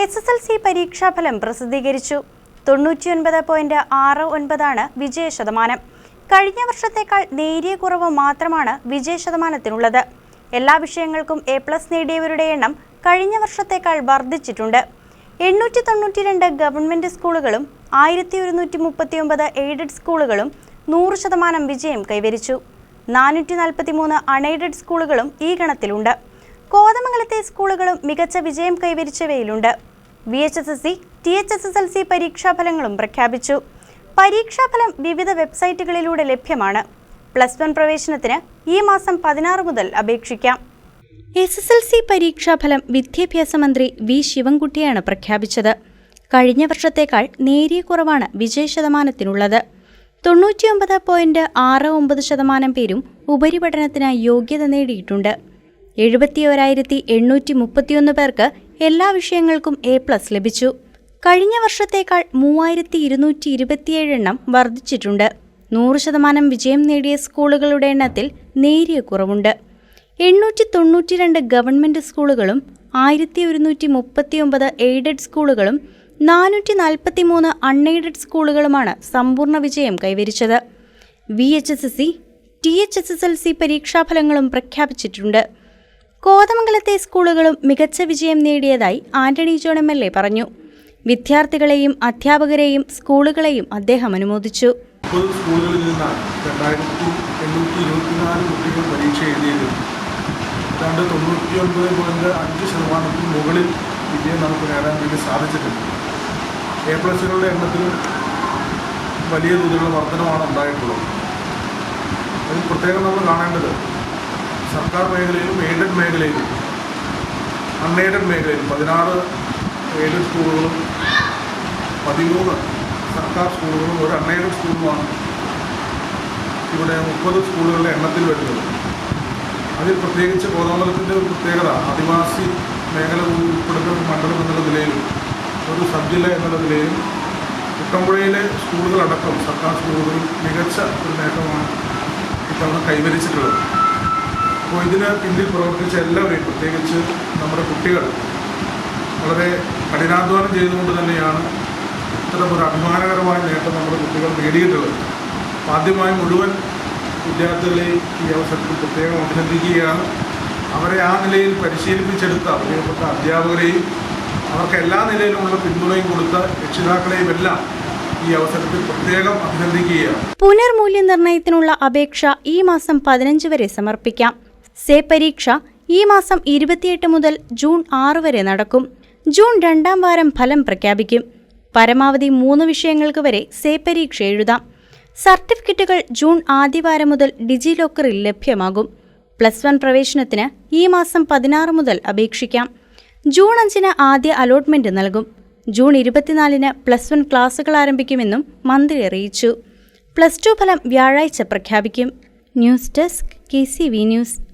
S S L C പരീക്ഷാഫലം പ്രസിദ്ധീകരിച്ചു. തൊണ്ണൂറ്റിയൊൻപത് പോയിന്റ് ആറ് ഒൻപതാണ് വിജയ ശതമാനം കഴിഞ്ഞ വർഷത്തേക്കാൾ നേരിയ കുറവ് മാത്രമാണ് വിജയ ശതമാനത്തിനുള്ളത് എല്ലാ വിഷയങ്ങൾക്കും എ പ്ലസ് നേടിയവരുടെ എണ്ണം കഴിഞ്ഞ വർഷത്തേക്കാൾ വർദ്ധിച്ചിട്ടുണ്ട്. എണ്ണൂറ്റി തൊണ്ണൂറ്റി രണ്ട് ഗവൺമെന്റ് സ്കൂളുകളും ആയിരത്തി ഒരുന്നൂറ്റി മുപ്പത്തിയൊമ്പത് എയ്ഡഡ് സ്കൂളുകളും നൂറ് ശതമാനം വിജയം കൈവരിച്ചു. നാനൂറ്റി നാൽപ്പത്തി മൂന്ന് അൺഎയ്ഡഡ് സ്കൂളുകളും ഈ ഗണത്തിലുണ്ട്. കോതമംഗലത്തെ സ്കൂളുകളും മികച്ച വിജയം കൈവരിച്ചവയിലുണ്ട്. V H S S C T H S S L C പരീക്ഷാഫലങ്ങളും പ്രഖ്യാപിച്ചു. പരീക്ഷാഫലം വിവിധ വെബ്സൈറ്റുകളിലൂടെ ലഭ്യമാണ്. പ്ലസ് വൺ പ്രവേശനത്തിന് ഈ മാസം പതിനാറ് മുതൽ അപേക്ഷിക്കാം. എസ് എസ് എൽ സി പരീക്ഷാഫലം വിദ്യാഭ്യാസ മന്ത്രി വി ശിവൻകുട്ടിയാണ് പ്രഖ്യാപിച്ചത്. കഴിഞ്ഞ വർഷത്തേക്കാൾ നേരിയ കുറവാണ് വിജയ ശതമാനത്തിനുള്ളത് തൊണ്ണൂറ്റിയൊമ്പത് പോയിന്റ് ആറ് ഒമ്പത് ശതമാനം പേരും ഉപരിപഠനത്തിന് യോഗ്യത നേടിയിട്ടുണ്ട്. എഴുപത്തിയോരായിരത്തി എണ്ണൂറ്റി മുപ്പത്തിയൊന്ന് പേർക്ക് എല്ലാ വിഷയങ്ങൾക്കും എ പ്ലസ് ലഭിച്ചു. കഴിഞ്ഞ വർഷത്തേക്കാൾ മൂവായിരത്തി ഇരുന്നൂറ്റി ഇരുപത്തിയേഴ് എണ്ണം വർദ്ധിച്ചിട്ടുണ്ട്. നൂറ് ശതമാനം വിജയം നേടിയ സ്കൂളുകളുടെ എണ്ണത്തിൽ നേരിയ കുറവുണ്ട്. എണ്ണൂറ്റി തൊണ്ണൂറ്റി രണ്ട് ഗവൺമെന്റ് സ്കൂളുകളും ആയിരത്തി ഒരുന്നൂറ്റി മുപ്പത്തിയൊമ്പത് എയ്ഡഡ് സ്കൂളുകളും നാനൂറ്റി നാൽപ്പത്തി മൂന്ന് അൺഎയ്ഡഡ് സ്കൂളുകളുമാണ് സമ്പൂർണ വിജയം കൈവരിച്ചത്. V H S S C T H S S L C പരീക്ഷാഫലങ്ങളും പ്രഖ്യാപിച്ചിട്ടുണ്ട്. കോതമംഗലത്തെ സ്കൂളുകളും മികച്ച വിജയം നേടിയതായി Antony John M L A പറഞ്ഞു. വിദ്യാർത്ഥികളെയും അധ്യാപകരെയും സ്കൂളുകളെയും അദ്ദേഹം അനുമോദിച്ചു. കുട്ടികൾ മുകളിൽ നമുക്ക് നേടാൻ വേണ്ടി സാധിച്ചിട്ടുണ്ട്. എ വലിയ തോതിലുള്ള വർധനമാണ് ഉണ്ടായിട്ടുള്ളത്. അതിൽ പ്രത്യേകം നമ്മൾ കാണേണ്ടത് സർക്കാർ മേഖലയിലും എയ്ഡഡ് മേഖലയിലും അൺഎയ്ഡഡ് മേഖലയിലും പതിനാറ് എയ്ഡഡ് സ്കൂളുകളും പതിമൂന്ന് സർക്കാർ സ്കൂളുകളും ഒരു അൺഎയ്ഡഡ് സ്കൂളുമാണ് ഇവിടെ മുപ്പത് സ്കൂളുകളുടെ എണ്ണത്തിൽ വരുന്നത്. അതിൽ പ്രത്യേകിച്ച് കോതമംഗലത്തിന്റെ ഒരു പ്രത്യേകത ആദിവാസി മേഖല ഉൾപ്പെടുന്ന ഒരു മണ്ഡലം എന്നുള്ള നിലയിലും ഒരു സബ് ജില്ല എന്നുള്ള നിലയിലും കുട്ടമ്പുഴയിലെ സ്കൂളുകളടക്കം സർക്കാർ സ്കൂളുകളിൽ മികച്ച ഒരു നേട്ടമാണ് ഇത്തവണ കൈവരിച്ചിട്ടുള്ളത്. അപ്പോൾ ഇതിന് പിന്നിൽ പ്രവർത്തിച്ച എല്ലാവരെയും പ്രത്യേകിച്ച് നമ്മുടെ കുട്ടികൾ വളരെ കഠിനാധ്വാനം ചെയ്തുകൊണ്ട് തന്നെയാണ് ഇത്തരം ഒരു അഭിമാനകരമായ നേട്ടം നമ്മുടെ കുട്ടികൾ നേടിയിട്ടുള്ളത്. ആദ്യമായി മുഴുവൻ വിദ്യാർത്ഥികളെ ഈ അവസരത്തിൽ പ്രത്യേകം അഭിനന്ദിക്കുകയാണ്. അവരെ ആ നിലയിൽ പരിശീലിപ്പിച്ചെടുത്ത പ്രിയപ്പെട്ട അധ്യാപകരെയും അവർക്ക് എല്ലാ നിലയിലുമുള്ള പിന്തുണയും കൊടുത്ത രക്ഷിതാക്കളെയും എല്ലാം ഈ അവസരത്തിൽ പ്രത്യേകം അപേക്ഷ ഈ മാസം പതിനഞ്ച് വരെ സമർപ്പിക്കാം. സേ പരീക്ഷ ഈ മാസം ഇരുപത്തിയെട്ട് മുതൽ ജൂൺ ആറ് വരെ നടക്കും. ജൂൺ രണ്ടാം വാരം ഫലം പ്രഖ്യാപിക്കും. പരമാവധി മൂന്ന് വിഷയങ്ങൾക്ക് വരെ സേ പരീക്ഷ എഴുതാം. സർട്ടിഫിക്കറ്റുകൾ ജൂൺ ആദ്യവാരം മുതൽ ഡിജി ലോക്കറിൽ ലഭ്യമാകും. പ്ലസ് വൺ പ്രവേശനത്തിന് ഈ മാസം പതിനാറ് മുതൽ അപേക്ഷിക്കാം. ജൂൺ അഞ്ചിന് ആദ്യ അലോട്ട്മെന്റ് നൽകും. ജൂൺ ഇരുപത്തിനാലിന് പ്ലസ് വൺ ക്ലാസുകൾ ആരംഭിക്കുമെന്നും മന്ത്രി അറിയിച്ചു. പ്ലസ് ടു ഫലം വ്യാഴാഴ്ച പ്രഖ്യാപിക്കും. News desk K C V news.